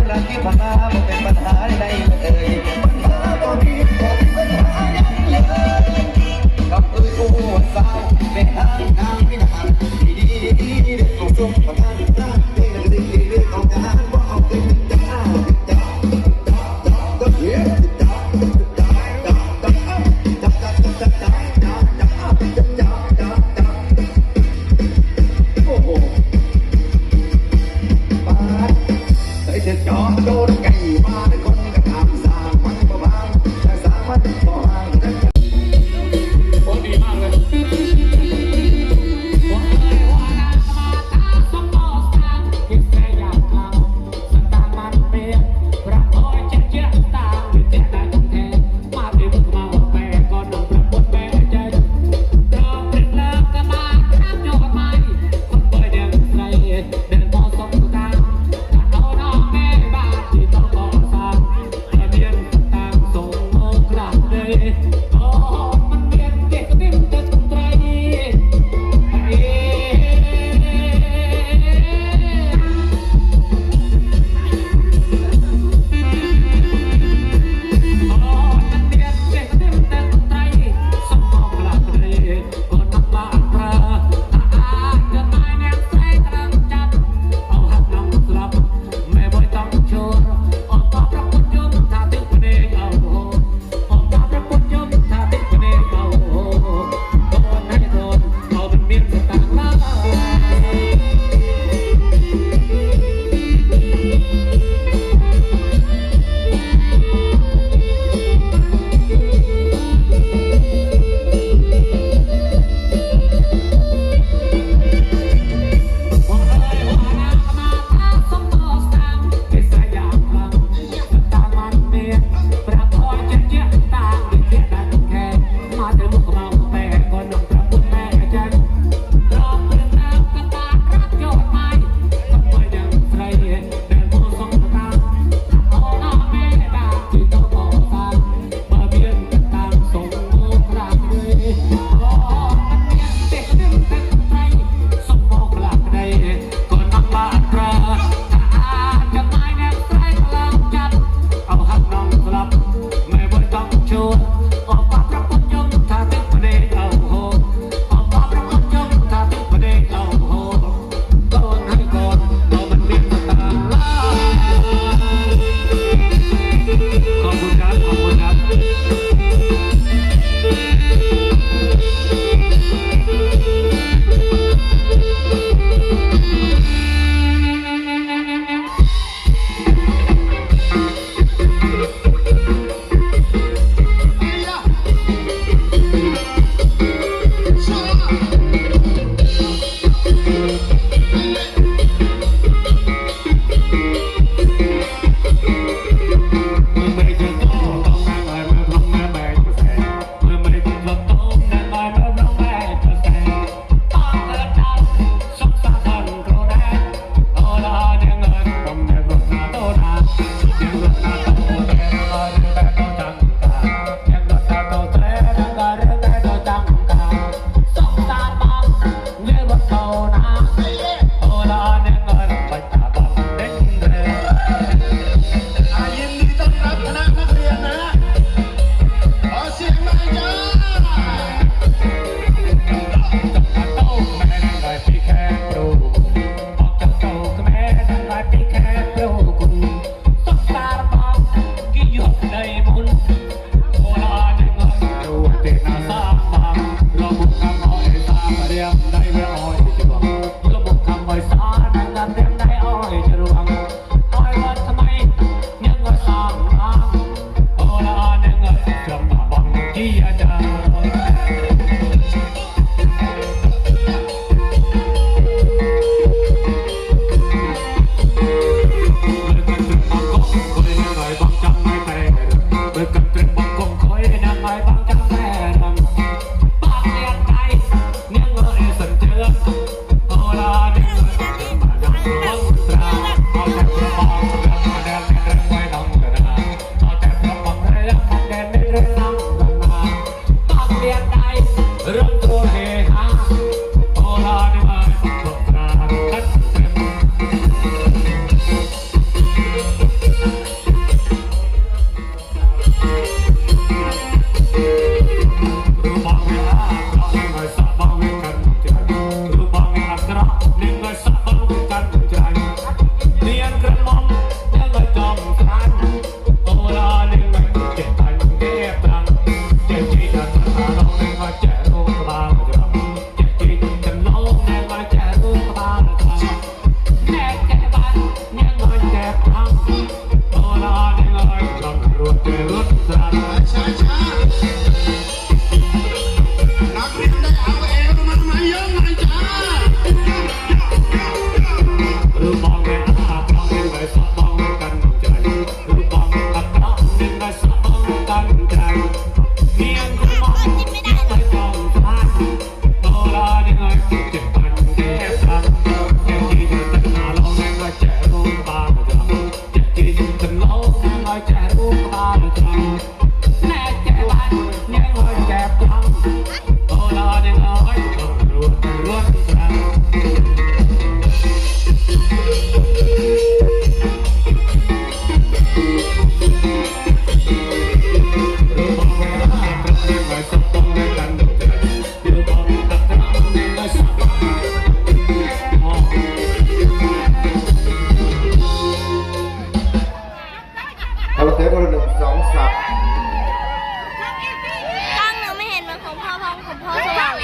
บรักเก็บผ่านมามักเป็นปัญหาใด Bye.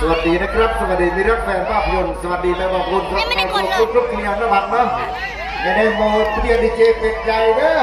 สวัสดีนะครับ สวัสดีมิรักแฟนภาพยนตร์สวัสดีแม่บางคนครับแฟนขอบคุณทุกทีมนะบัตรนะอย่าได้โมเพียดีเจเป็ดใจเด้อ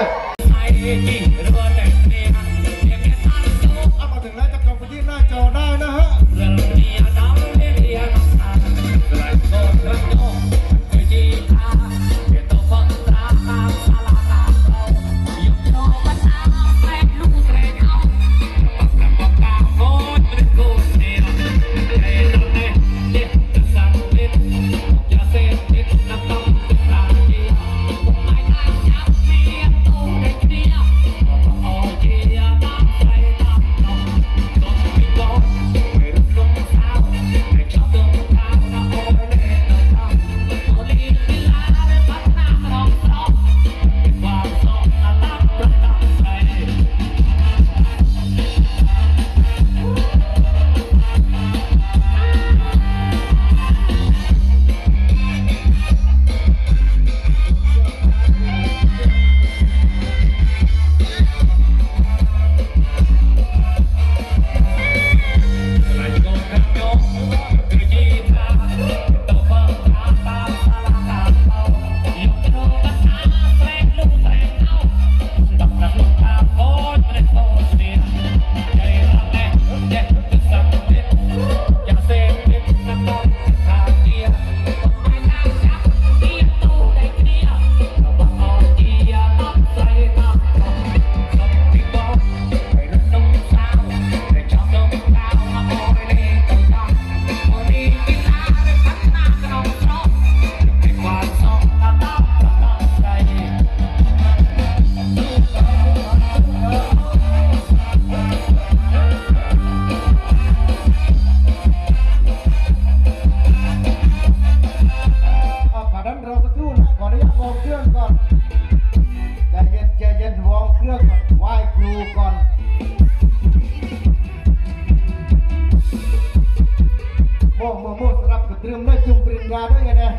ตรียมได้จุ่มปริญญาด้วยไงเนี่ย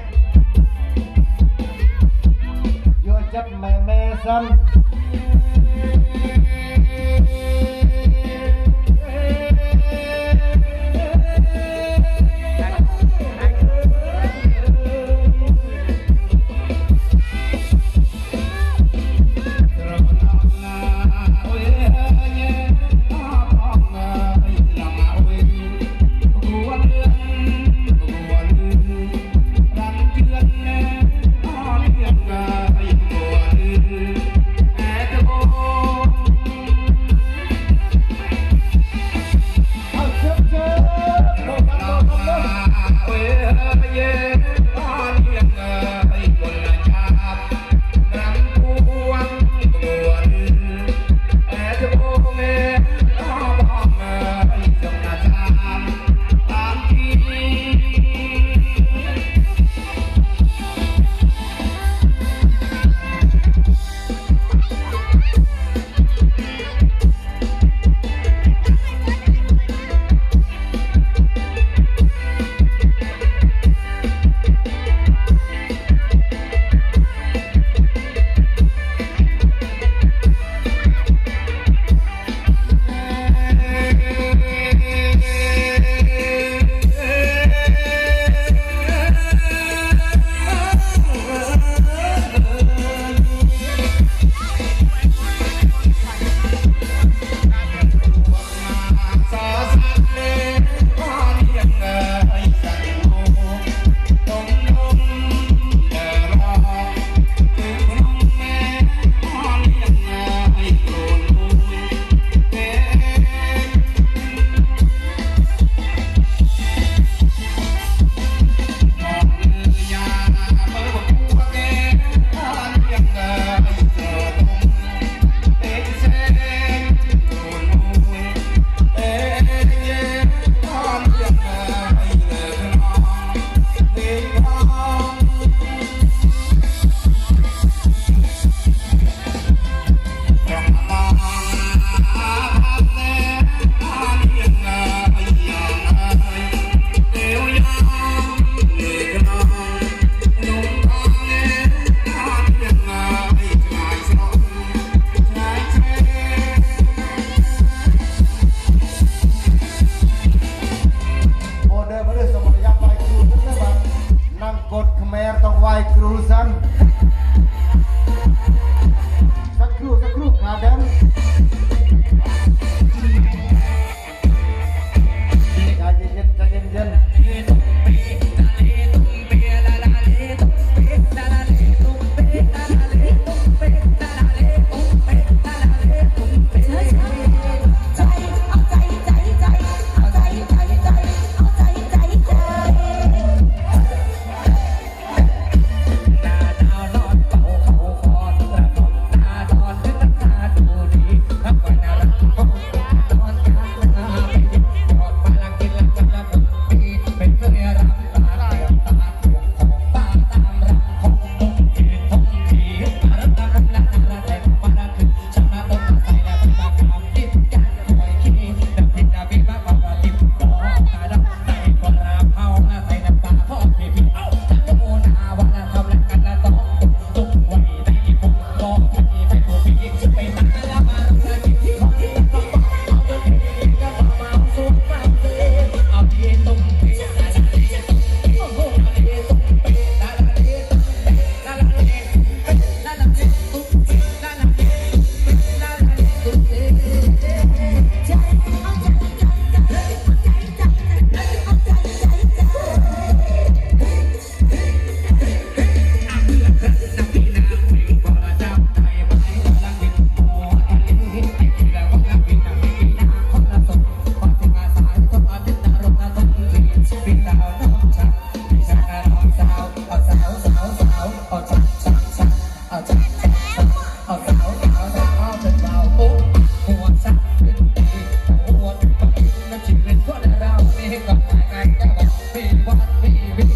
โยจับแม่แม่ซ้ำ baby.